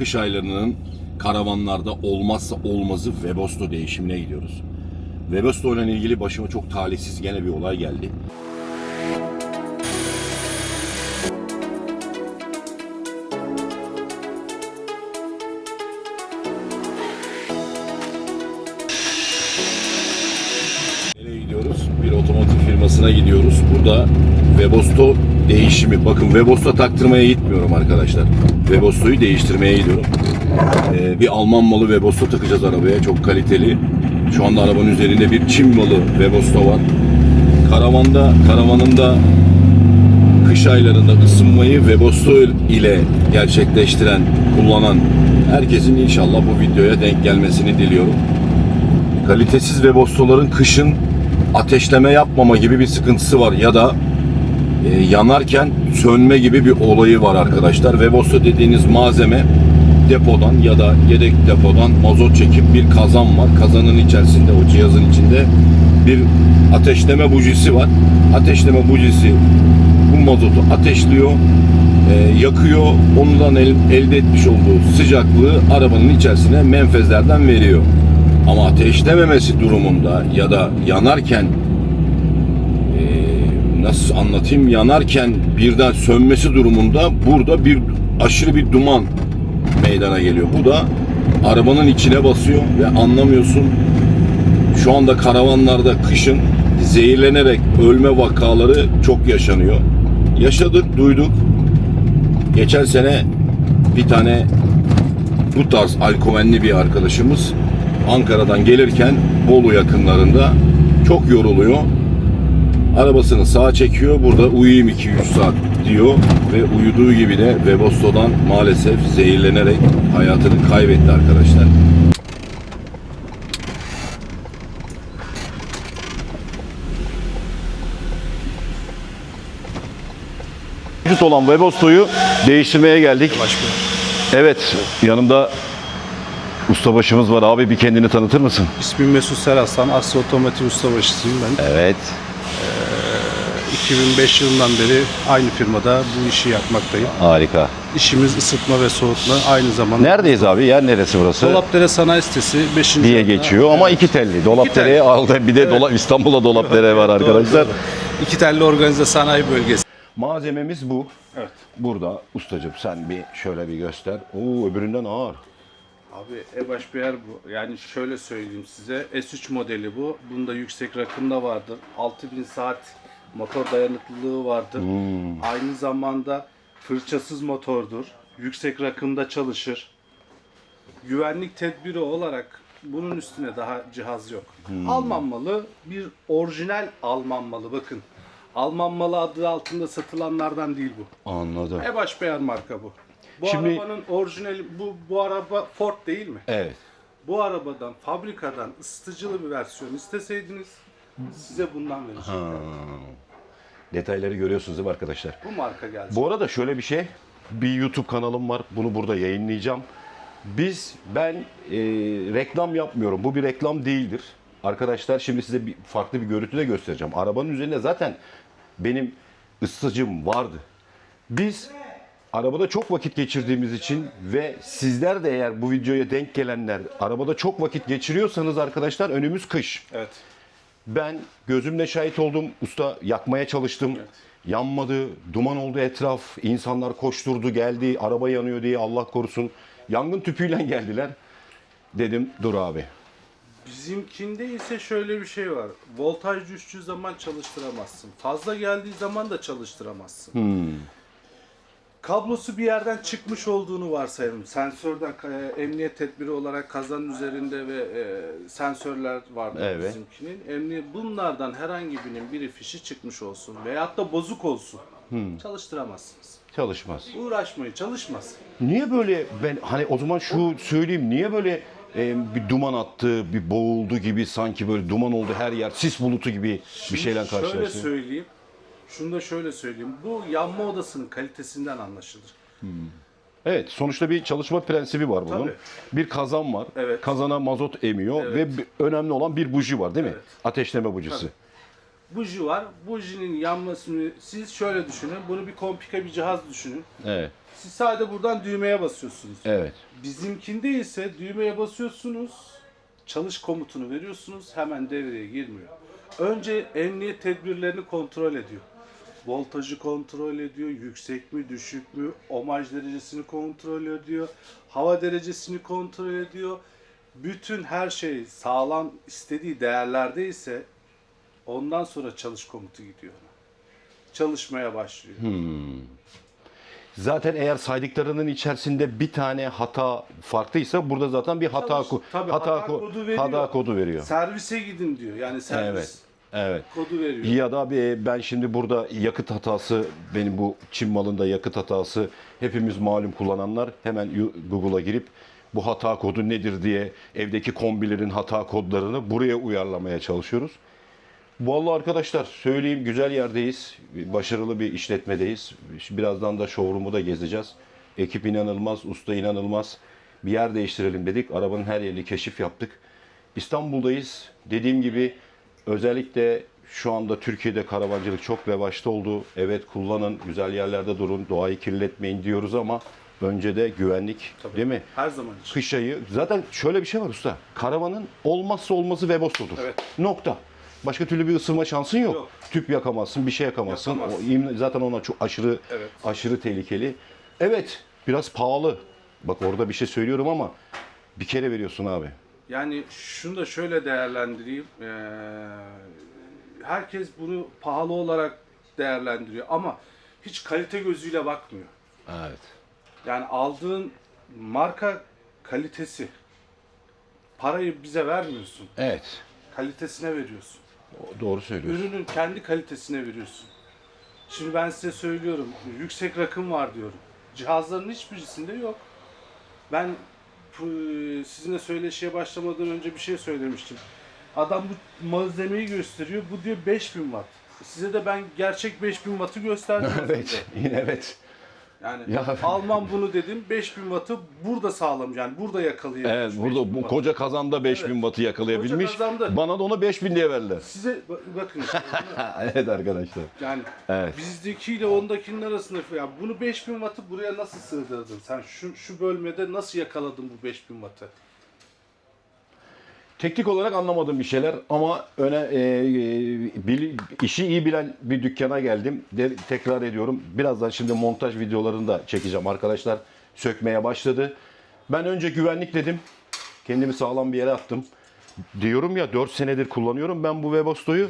kış aylarının karavanlarda olmazsa olmazı Webasto değişimine gidiyoruz. Webasto ile ilgili başıma çok talihsiz gene bir olay geldi. Değişimi. Bakın Webasto taktırmaya gitmiyorum arkadaşlar. Webasto'yu değiştirmeye gidiyorum. Ee, bir Alman malı Webasto takacağız arabaya. Çok kaliteli. Şu anda arabanın üzerinde bir Çin malı Webasto var. Karavanda, karavanında kış aylarında ısınmayı Webasto ile gerçekleştiren, kullanan herkesin inşallah bu videoya denk gelmesini diliyorum kalitesiz ve bostoların kışın ateşleme yapmama gibi bir sıkıntısı var ya da e, yanarken sönme gibi bir olayı var arkadaşlar. Webosto dediğiniz malzeme depodan ya da yedek depodan mazot çekip bir kazan var. Kazanın içerisinde o cihazın içinde bir ateşleme bujisi var. Ateşleme bujisi bu mazotu ateşliyor, e, yakıyor. Ondan el- elde etmiş olduğu sıcaklığı arabanın içerisine menfezlerden veriyor. Ama ateşlememesi durumunda ya da yanarken nasıl anlatayım yanarken birden sönmesi durumunda burada bir aşırı bir duman meydana geliyor. Bu da arabanın içine basıyor ve anlamıyorsun. Şu anda karavanlarda kışın zehirlenerek ölme vakaları çok yaşanıyor. Yaşadık, duyduk. Geçen sene bir tane bu tarz alkovenli bir arkadaşımız Ankara'dan gelirken Bolu yakınlarında çok yoruluyor. Arabasını sağa çekiyor. Burada uyuyayım 2-3 saat diyor ve uyuduğu gibi de Webasto'dan maalesef zehirlenerek hayatını kaybetti arkadaşlar. Mevcut olan Webasto'yu değiştirmeye geldik. Evet, yanımda ustabaşımız var. Abi bir kendini tanıtır mısın? İsmim Mesut Seraslan, Asya Otomotiv Ustabaşısıyım ben. Evet. 2005 yılından beri aynı firmada bu işi yapmaktayım. Harika. İşimiz ısıtma ve soğutma aynı zamanda. Neredeyiz abi? Yer neresi burası? Dolapdere Sanayi Sitesi 5. diye geçiyor ama iki telli. Dolapdere'ye aldı. Bir de dola, İstanbul'da Dolapdere var arkadaşlar. İki telli organize sanayi bölgesi. Malzememiz bu. Evet. Burada ustacım sen bir şöyle bir göster. Oo öbüründen ağır. Abi Ebaş Biyer bu. Yani şöyle söyleyeyim size. S3 modeli bu. Bunda yüksek rakımda vardır. 6000 saat motor dayanıklılığı vardır. Aynı zamanda fırçasız motordur. Yüksek rakımda çalışır. Güvenlik tedbiri olarak bunun üstüne daha cihaz yok. Alman malı bir orijinal Alman malı bakın. Alman malı adı altında satılanlardan değil bu. Anladım. Ebaş Beyer marka bu. Bu Şimdi- arabanın orijinali bu bu araba Ford değil mi? Evet. Bu arabadan fabrikadan ısıtıcılı bir versiyon isteseydiniz size bundan vereceğim. Detayları görüyorsunuz değil mi arkadaşlar? Bu marka gelecek. Bu arada şöyle bir şey. Bir YouTube kanalım var. Bunu burada yayınlayacağım. Biz, ben e, reklam yapmıyorum. Bu bir reklam değildir. Arkadaşlar şimdi size bir farklı bir görüntü de göstereceğim. Arabanın üzerinde zaten benim ısıtıcım vardı. Biz arabada çok vakit geçirdiğimiz için ve sizler de eğer bu videoya denk gelenler arabada çok vakit geçiriyorsanız arkadaşlar önümüz kış. Evet. Ben gözümle şahit oldum. Usta yakmaya çalıştım. Yanmadı. Duman oldu etraf. İnsanlar koşturdu geldi. Araba yanıyor diye Allah korusun. Yangın tüpüyle geldiler. Dedim dur abi. Bizimkinde ise şöyle bir şey var. Voltaj düştüğü zaman çalıştıramazsın. Fazla geldiği zaman da çalıştıramazsın. Kablosu bir yerden çıkmış olduğunu varsayalım. Sensörden e, emniyet tedbiri olarak kazanın üzerinde ve e, sensörler vardı Evet. bizimkinin. Emniyet bunlardan herhangi birinin biri fişi çıkmış olsun veyahut da bozuk olsun. Çalıştıramazsınız. Çalışmaz. Uğraşmayın, çalışmaz. Niye böyle ben hani o zaman şu söyleyeyim niye böyle e, bir duman attı, bir boğuldu gibi sanki böyle duman oldu her yer sis bulutu gibi bir şeyle Şöyle karşılaştı. söyleyeyim. Şunu da şöyle söyleyeyim. Bu yanma odasının kalitesinden anlaşılır. Evet, sonuçta bir çalışma prensibi var bunun. Tabii. Bir kazan var. Evet. Kazana mazot emiyor ve önemli olan bir buji var değil mi? Evet. Ateşleme bujisi. Buji var. Bujinin yanmasını siz şöyle düşünün. Bunu bir komplike bir cihaz düşünün. Evet. Siz sadece buradan düğmeye basıyorsunuz. Evet. Bizimkinde ise düğmeye basıyorsunuz, çalış komutunu veriyorsunuz, hemen devreye girmiyor. Önce emniyet tedbirlerini kontrol ediyor. Voltajı kontrol ediyor, yüksek mi, düşük mü, omaj derecesini kontrol ediyor, hava derecesini kontrol ediyor. Bütün her şey sağlam istediği değerlerde ise ondan sonra çalış komutu gidiyor. Çalışmaya başlıyor. Zaten eğer saydıklarının içerisinde bir tane hata farklıysa burada zaten bir hata Çalış- tabii hata, hata ko- kodu veriyor. hata kodu veriyor. Servise gidin diyor. Yani servis Evet. Evet. kodu veriyor. Ya da bir, ben şimdi burada yakıt hatası, benim bu Çin malında yakıt hatası hepimiz malum kullananlar hemen Google'a girip bu hata kodu nedir diye evdeki kombilerin hata kodlarını buraya uyarlamaya çalışıyoruz. Vallahi arkadaşlar söyleyeyim güzel yerdeyiz. Başarılı bir işletmedeyiz. Birazdan da showroom'u da gezeceğiz. Ekip inanılmaz, usta inanılmaz. Bir yer değiştirelim dedik. Arabanın her yerini keşif yaptık. İstanbul'dayız. Dediğim gibi özellikle şu anda Türkiye'de karavancılık çok revaçta oldu. Evet kullanın, güzel yerlerde durun, doğayı kirletmeyin diyoruz ama önce de güvenlik değil mi? Her zaman için. kış ayı. Zaten şöyle bir şey var usta. Karavanın olmazsa olmazı Webasto'dur. Evet. Nokta. Başka türlü bir ısınma şansın yok. Yok. Tüp yakamazsın, bir şey yakamazsın. Yakamazsın. O zaten ona çok aşırı Evet. aşırı tehlikeli. Evet, biraz pahalı. Bak orada bir şey söylüyorum ama bir kere veriyorsun abi. Yani şunu da şöyle değerlendireyim. Ee, herkes bunu pahalı olarak değerlendiriyor ama hiç kalite gözüyle bakmıyor. Evet. Yani aldığın marka kalitesi. Parayı bize vermiyorsun. Evet. Kalitesine veriyorsun. Doğru söylüyorsun. Ürünün kendi kalitesine veriyorsun. Şimdi ben size söylüyorum. Yüksek rakım var diyorum. Cihazların hiçbirisinde yok. Ben sizinle söyleşiye başlamadan önce bir şey söylemiştim. Adam bu malzemeyi gösteriyor. Bu diyor 5000 watt. Size de ben gerçek 5000 wattı gösterdim. Evet. Yine evet. Yani Ya- Alman bunu dedim 5000 wattı burada sağlam yani burada yakalayabilmiş. Evet, 5000 burada bu koca kazanda 5000 Evet. wattı yakalayabilmiş. Koca kazanda. Bana da ona 5000 diye verdiler. Size ba- bakın evet arkadaşlar. yani Evet. bizdekiyle ondakinin arasında ya bunu 5000 wattı buraya nasıl sığdırdın? Sen şu şu bölmede nasıl yakaladın bu 5000 wattı? Teknik olarak anlamadığım bir şeyler ama öne e, e, işi iyi bilen bir dükkana geldim. De, tekrar ediyorum. Birazdan şimdi montaj videolarını da çekeceğim. Arkadaşlar sökmeye başladı. Ben önce güvenlik dedim. Kendimi sağlam bir yere attım. Diyorum ya 4 senedir kullanıyorum ben bu Webasto'yu.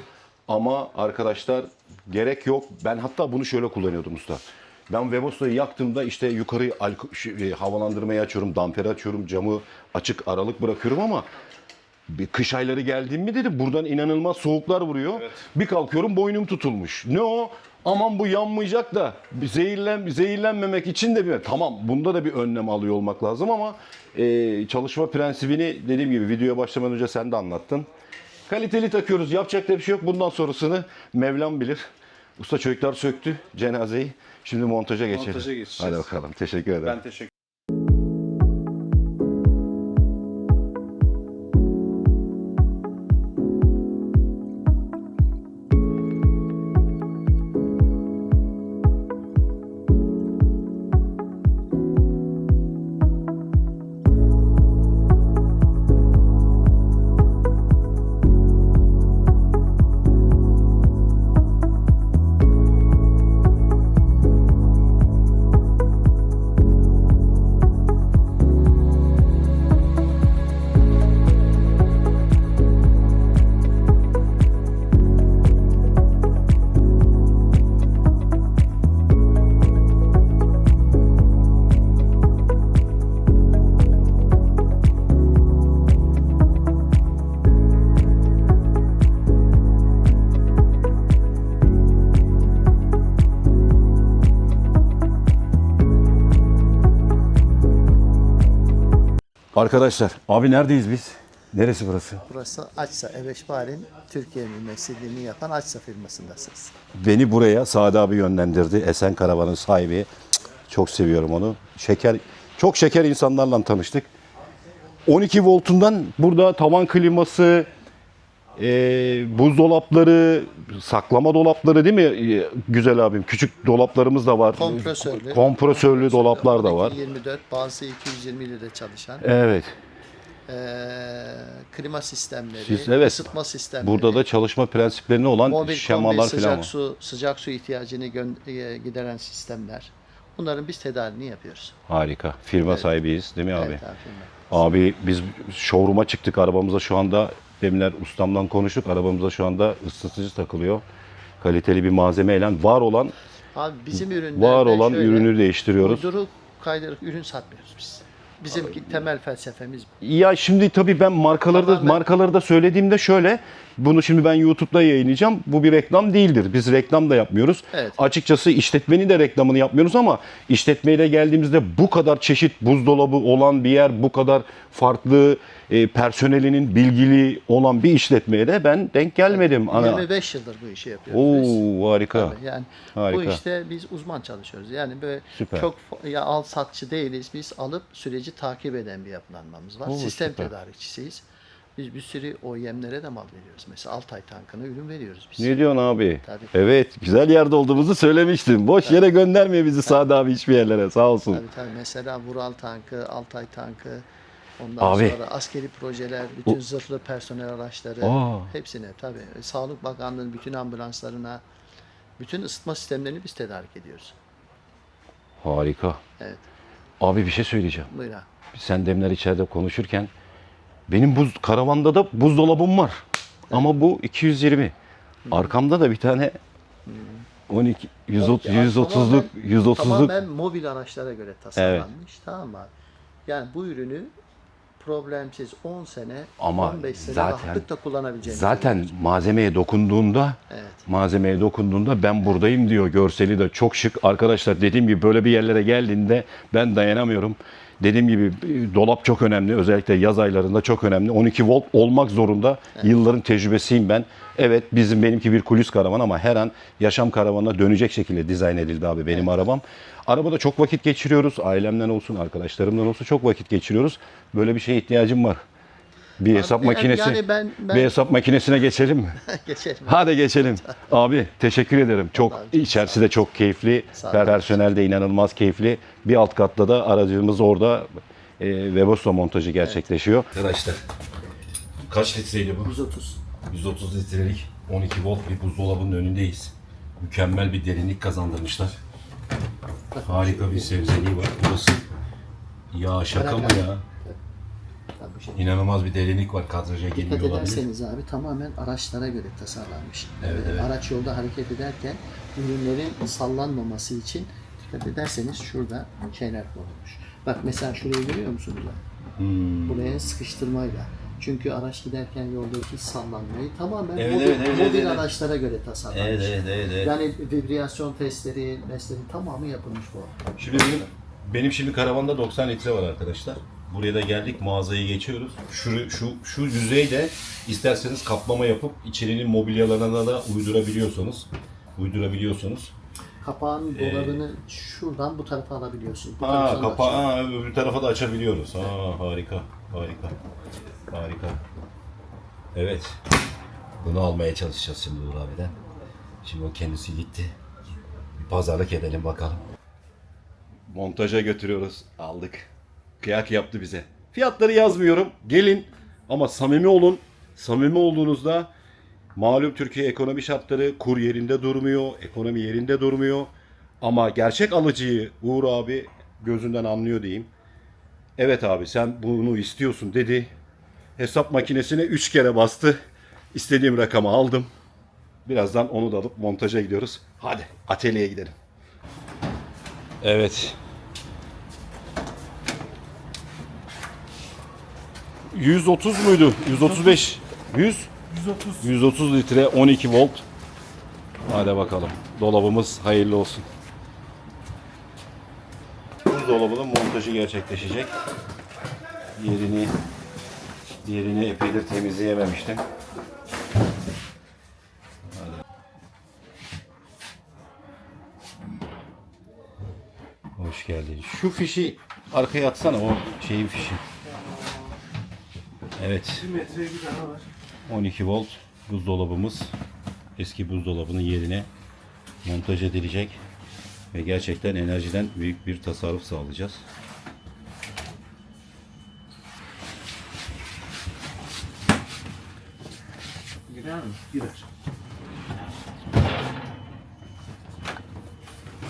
Ama arkadaşlar gerek yok. Ben hatta bunu şöyle kullanıyordum usta. Ben Webasto'yu yaktığımda işte yukarı e, havalandırmayı açıyorum, damperi açıyorum, camı açık aralık bırakıyorum ama bir kış ayları geldiğim mi dedi buradan inanılmaz soğuklar vuruyor. Bir kalkıyorum boynum tutulmuş. Ne o? Aman bu yanmayacak da zehirlen zehirlenmemek için de bir tamam bunda da bir önlem alıyor olmak lazım ama e, çalışma prensibini dediğim gibi videoya başlamadan önce sen de anlattın. Kaliteli takıyoruz. Yapacak da bir şey yok. Bundan sonrasını Mevlam bilir. Usta çocuklar söktü cenazeyi. Şimdi montaja geçelim. Montaja geçeceğiz. Hadi bakalım. Teşekkür ederim. Ben teşekkür Arkadaşlar abi neredeyiz biz? Neresi burası? Burası Açsa Ebeşbari'nin Türkiye mümessilliğini yapan Açsa firmasındasınız. Beni buraya Sadi abi yönlendirdi. Esen Karavan'ın sahibi. Çok seviyorum onu. Şeker, çok şeker insanlarla tanıştık. 12 voltundan burada tavan kliması, e, buzdolapları, saklama dolapları değil mi e, güzel abim? Küçük dolaplarımız da var. Kompresörlü. Kompresörlü dolaplar da var. 24 bazı 220 ile de çalışan. Evet. Ee, klima sistemleri, Siz- evet. ısıtma sistemleri. Burada da çalışma prensiplerine olan mobil şemalar kombi, falan sıcak var. su, sıcak su ihtiyacını gö- e, gideren sistemler. Bunların biz tedarini yapıyoruz. Harika. Firma sahibiyiz değil mi abi? Evet, abi, firma. Abi biz showroom'a çıktık arabamıza şu anda deminler ustamdan konuştuk. Arabamıza şu anda ısıtıcı takılıyor. Kaliteli bir malzemeyle var olan Abi bizim ürünlerde var olan şöyle, ürünü değiştiriyoruz. Uyduruk kaydırık ürün satmıyoruz biz. Bizim temel felsefemiz bu. Ya şimdi tabii ben markaları da, Tamamen- markaları da söylediğimde şöyle bunu şimdi ben YouTube'da yayınlayacağım. Bu bir reklam değildir. Biz reklam da yapmıyoruz. Evet. Açıkçası işletmenin de reklamını yapmıyoruz ama işletmeyle geldiğimizde bu kadar çeşit buzdolabı olan bir yer, bu kadar farklı e, personelinin bilgili olan bir işletmeye de ben denk gelmedim. Ana. 25 yıldır bu işi yapıyoruz biz. Oo harika. Tabii yani Harika. bu işte biz uzman çalışıyoruz. Yani böyle Süper. çok fa- ya al satçı değiliz. Biz alıp süreci takip eden bir yapılanmamız var. Oo, Sistem süper. tedarikçisiyiz. Biz bir sürü OEM'lere de mal veriyoruz. Mesela Altay tankına ürün veriyoruz biz. Ne diyorsun abi? Tabii. Evet, güzel yerde olduğumuzu söylemiştim. Boş yere göndermiyor bizi Sadi abi hiçbir yerlere. Sağ olsun. Tabii tabii. Mesela Vural tankı, Altay tankı, ondan Abi. sonra askeri projeler, bütün zırhlı personel araçları, Aa. hepsine tabii. E, Sağlık Bakanlığı'nın bütün ambulanslarına, bütün ısıtma sistemlerini biz tedarik ediyoruz. Harika. Evet. Abi bir şey söyleyeceğim. Buyur abi. Sen demler içeride konuşurken benim buz karavanda da buzdolabım var. Ama bu 220. Arkamda da bir tane 12 130 Ya 130'luk tamamen- 130'luk Tamamen mobil araçlara göre tasarlanmış. Tamam mı abi? Yani bu ürünü problemsiz 10 sene, Ama 15 sene zaten- rahatlıkla kullanabileceğiniz. zaten malzemeye dokunduğunda Evet. malzemeye dokunduğunda ben buradayım diyor. Görseli de çok şık. Arkadaşlar dediğim gibi böyle bir yerlere geldiğinde ben dayanamıyorum. Dediğim gibi dolap çok önemli. Özellikle yaz aylarında çok önemli. 12 volt olmak zorunda. Yılların tecrübesiyim ben. Evet bizim benimki bir kulis karavan ama her an yaşam karavanına dönecek şekilde dizayn edildi abi benim arabam. Arabada çok vakit geçiriyoruz. Ailemden olsun, arkadaşlarımdan olsun çok vakit geçiriyoruz. Böyle bir şeye ihtiyacım var. Bir hesap yani- makinesi. yani ben- ben- Bir hesap makinesine geçelim mi? Geçelim. Hadi geçelim. Abi teşekkür ederim. Çok Abi, içerisi de çok keyifli. Personel de inanılmaz keyifli. Bir alt katta da aracımız orada e, Webasto montajı gerçekleşiyor. Arkadaşlar kaç litreydi bu? 130. 130 litrelik 12 volt bir buzdolabının önündeyiz. Mükemmel bir derinlik kazandırmışlar. Harika bir sebzeliği var. Burası ya şaka mı ya? Şey. İnanılmaz bir derinlik var. Kadraja Dikkat girmiyor olabilir. ederseniz abi tamamen araçlara göre tasarlanmış. Evet, evet. Araç yolda hareket ederken ürünlerin sallanmaması için dikkat ederseniz şurada şeyler konulmuş. Bak mesela şurayı görüyor musunuz? Hmm. Buraya sıkıştırmayla. Çünkü araç giderken yoldaki sallanmayı tamamen Evet, mobil, evet, evet, mobil evet. araçlara göre tasarlanmış. Evet, evet, evet, evet. Yani vibrasyon testleri, testleri tamamı yapılmış bu. Şimdi benim, benim şimdi karavanda 90 litre var arkadaşlar. Buraya da geldik mağazayı geçiyoruz. Şu, şu, şu yüzeyde isterseniz kaplama yapıp içerinin mobilyalarına da uydurabiliyorsanız uydurabiliyorsunuz. Kapağın dolabını şuradan bu tarafa alabiliyorsun. Bu Ha taraftan da kapa açıyorsun. ha, öbür tarafa da açabiliyoruz. Ha harika. Harika. Harika. Evet. Bunu almaya çalışacağız şimdi Uğur abiden. Şimdi o kendisi gitti. Bir pazarlık edelim bakalım. Montaja götürüyoruz. Aldık. Kıyak yaptı bize. Fiyatları yazmıyorum. Gelin ama samimi olun. Samimi olduğunuzda malum Türkiye ekonomi şartları kur yerinde durmuyor. Ekonomi yerinde durmuyor. Ama gerçek alıcıyı Uğur abi gözünden anlıyor diyeyim. Evet abi sen bunu istiyorsun dedi. Hesap makinesine 3 kere bastı. İstediğim rakamı aldım. Birazdan onu da alıp montaja gidiyoruz. Hadi atölyeye gidelim. Evet. 130 muydu? 135. 100? 130. 130 litre 12 volt. Hadi bakalım. Dolabımız hayırlı olsun. Buzdolabının montajı gerçekleşecek. Yerini yerini epeydir temizleyememiştim. Hoş geldin. Şu fişi arkaya atsana o şeyin fişi. Evet. 12 volt buzdolabımız eski buzdolabının yerine montaj edilecek ve gerçekten enerjiden büyük bir tasarruf sağlayacağız. Girer mi? Girer.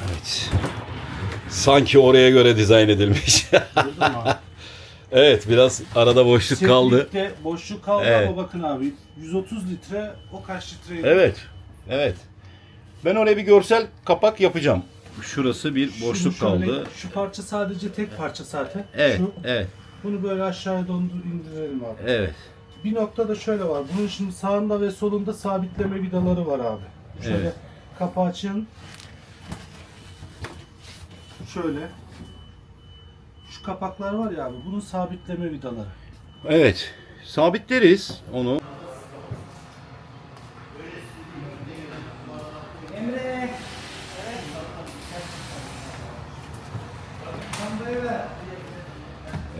Evet. Sanki oraya göre dizayn edilmiş. Evet biraz arada boşluk kaldı. Seklikte boşluk kaldı Evet. ama bakın abi 130 litre o kaç litreydi? Evet. Evet. Ben oraya bir görsel kapak yapacağım. Şurası bir boşluk şöyle- kaldı. Şu parça sadece tek parça zaten. Evet, Şu, evet, bunu böyle aşağıya dondur indirelim abi. evet. Bir noktada şöyle var. Bunun şimdi sağında ve solunda sabitleme vidaları var abi. Şöyle Evet. kapağı açın. Şöyle. Şu kapaklar var ya abi. Bunun sabitleme vidaları. Evet. Sabitleriz onu.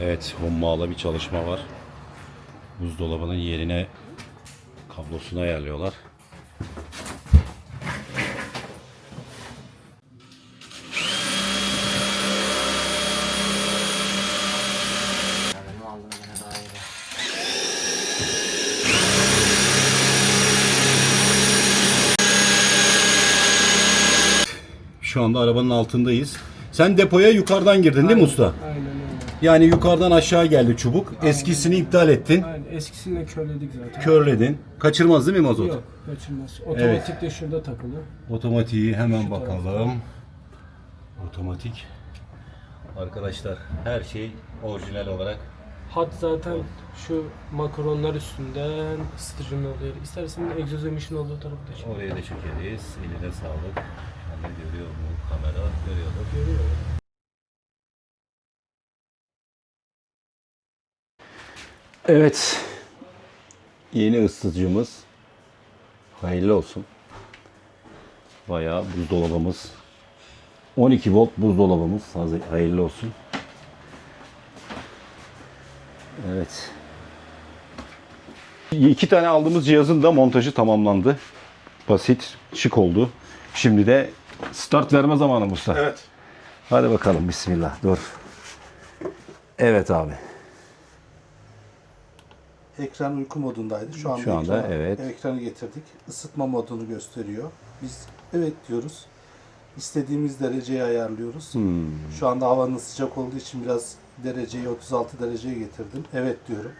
Evet, hummalı bir çalışma var. Buzdolabının yerine kablosunu ayarlıyorlar. Yani ne aldığını bana daha iyi bak. Şu anda arabanın altındayız. Sen depoya yukarıdan girdin değil mi usta? Aynen öyle. Yani yukarıdan aşağı geldi çubuk. Eskisini iptal ettin. Aynen eskisini körledik zaten. Körledin. Kaçırmaz değil mi mazot? Yok kaçırmaz. Otomatik de şurada takılı. Otomatiği hemen Şu bakalım. Otomatik. Arkadaşlar her şey orijinal olarak. Hat zaten şu makaronlar üstünden ısıtıcı oluyor. İstersen egzoz emission olduğu tarafı da çek. Oraya da çekeriz. Eline sağlık. Anda görüyor mu kamera? Görüyordur. Görüyor? Evet. Yeni ısıtıcımız. Hayırlı olsun. Bayağı buzdolabımız. 12 volt buzdolabımız. Hayırlı olsun. Evet. İki tane aldığımız cihazın da montajı tamamlandı. Basit, şık oldu. Şimdi de start verme zamanı Mustafa. Evet. Hadi bakalım bismillah dur. Evet abi. Ekran uyku modundaydı. Şu anda, Şu anda, ekrana- evet. ekranı getirdik. Isıtma modunu gösteriyor. Biz evet diyoruz. İstediğimiz dereceyi ayarlıyoruz. Hmm. Şu anda havanın sıcak olduğu için biraz dereceyi 36 dereceye getirdim. Evet diyorum.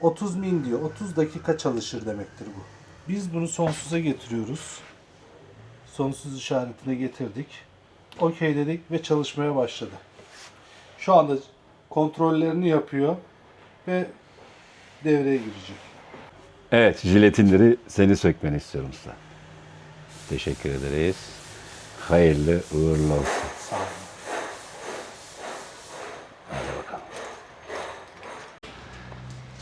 30 min diyor. 30 dakika çalışır demektir bu. Biz bunu sonsuza getiriyoruz. Sonsuz işaretine getirdik. Okey dedik ve çalışmaya başladı. Şu anda kontrollerini yapıyor ve devreye girecek. Evet, jiletinleri seni sökmeni istiyorum usta. Teşekkür ederiz. Hayırlı uğurlu olsun. Sağ olun.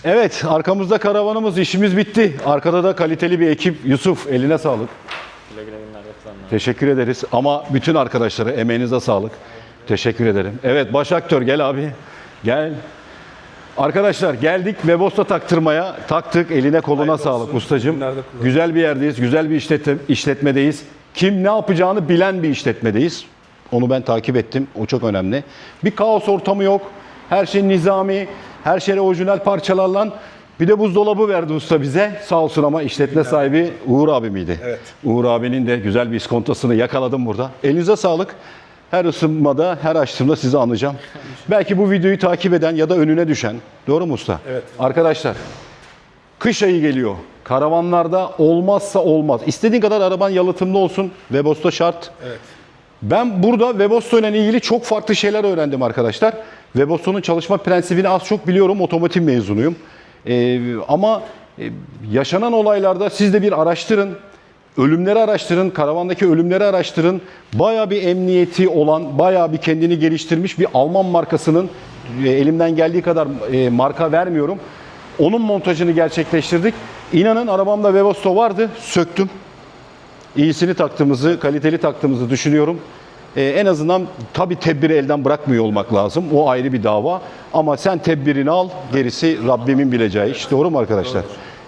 Evet, arkamızda karavanımız, işimiz bitti. Arkada da kaliteli bir ekip. Yusuf, eline sağlık. Teşekkür ederiz. Ama bütün arkadaşlara emeğinize sağlık. Teşekkür ederim. Evet, baş aktör gel abi. Gel. Arkadaşlar geldik Webosta taktırmaya. Taktık. Eline koluna sağlık ustacığım. Güzel bir yerdeyiz. Güzel bir işletme, işletmedeyiz. Kim ne yapacağını bilen bir işletmedeyiz. Onu ben takip ettim. O çok önemli. Bir kaos ortamı yok. Her şey nizami. Her şey orijinal parçalarla. Bir de buzdolabı verdi usta bize. Sağ olsun ama işletme sahibi Uğur abi miydi? Evet. Uğur abinin de güzel bir iskontasını yakaladım burada. Elinize sağlık. Her ısınmada, her açtığımda sizi anacağım. Belki bu videoyu takip eden ya da önüne düşen. Doğru mu usta? Evet. Arkadaşlar, kış ayı geliyor. Karavanlarda olmazsa olmaz. İstediğin kadar araban yalıtımlı olsun. Webosta şart. Evet. Ben burada Webosto ile ilgili çok farklı şeyler öğrendim arkadaşlar. Webosto'nun çalışma prensibini az çok biliyorum. Otomotiv mezunuyum. Ee, ama e, yaşanan olaylarda siz de bir araştırın. Ölümleri araştırın, karavandaki ölümleri araştırın. Bayağı bir emniyeti olan, bayağı bir kendini geliştirmiş bir Alman markasının e, elimden geldiği kadar e, marka vermiyorum. Onun montajını gerçekleştirdik. İnanın arabamda Webasto vardı, söktüm iyisini taktığımızı, kaliteli taktığımızı düşünüyorum. Ee, en azından tabi tedbiri elden bırakmıyor olmak lazım. O ayrı bir dava. Ama sen tedbirini al, gerisi Rabbimin bileceği iş. Doğru mu arkadaşlar?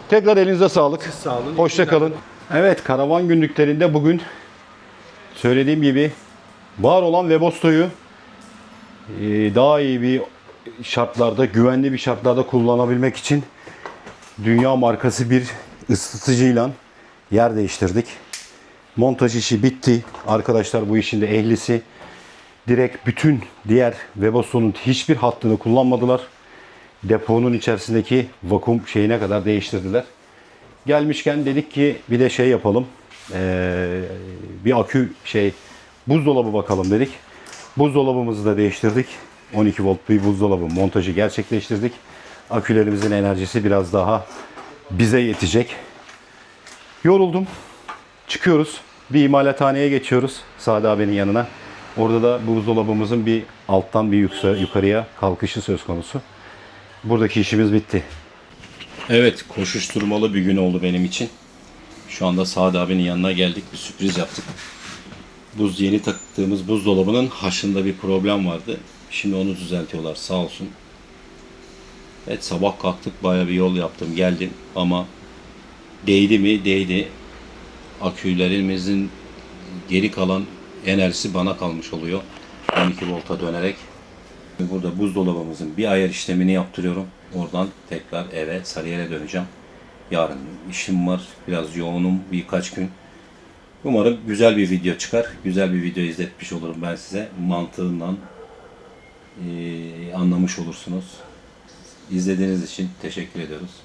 Tekrar elinize sağlık. Sağ olun. Hoşça kalın. Evet, karavan günlüklerinde bugün söylediğim gibi var olan Webasto'yu e, daha iyi bir şartlarda, güvenli bir şartlarda kullanabilmek için dünya markası bir ısıtıcıyla yer değiştirdik. Montaj işi bitti. Arkadaşlar bu işin de ehlisi. Direkt bütün diğer Webasto'nun hiçbir hattını kullanmadılar. Deponun içerisindeki vakum şeyine kadar değiştirdiler. Gelmişken dedik ki bir de şey yapalım. Ee, bir akü şey buzdolabı bakalım dedik. Buzdolabımızı da değiştirdik. 12 volt bir buzdolabı montajı gerçekleştirdik. Akülerimizin enerjisi biraz daha bize yetecek. Yoruldum. Çıkıyoruz. Bir imalathaneye geçiyoruz. Sade abinin yanına. Orada da buzdolabımızın bir alttan bir yukarıya kalkışı söz konusu. Buradaki işimiz bitti. Evet, koşuşturmalı bir gün oldu benim için. Şu anda Sade abinin yanına geldik, bir sürpriz yaptık. Buz yeni taktığımız buzdolabının haşında bir problem vardı. Şimdi onu düzeltiyorlar sağ olsun. Evet sabah kalktık bayağı bir yol yaptım geldim ama değdi mi değdi. Akülerimizin geri kalan enerjisi bana kalmış oluyor. 12 volta dönerek. Burada buzdolabımızın bir ayar işlemini yaptırıyorum. Oradan tekrar eve Sarıyer'e döneceğim. Yarın işim var. Biraz yoğunum birkaç gün. Umarım güzel bir video çıkar. Güzel bir video izletmiş olurum ben size. Mantığından eee, anlamış olursunuz. İzlediğiniz için teşekkür ediyoruz.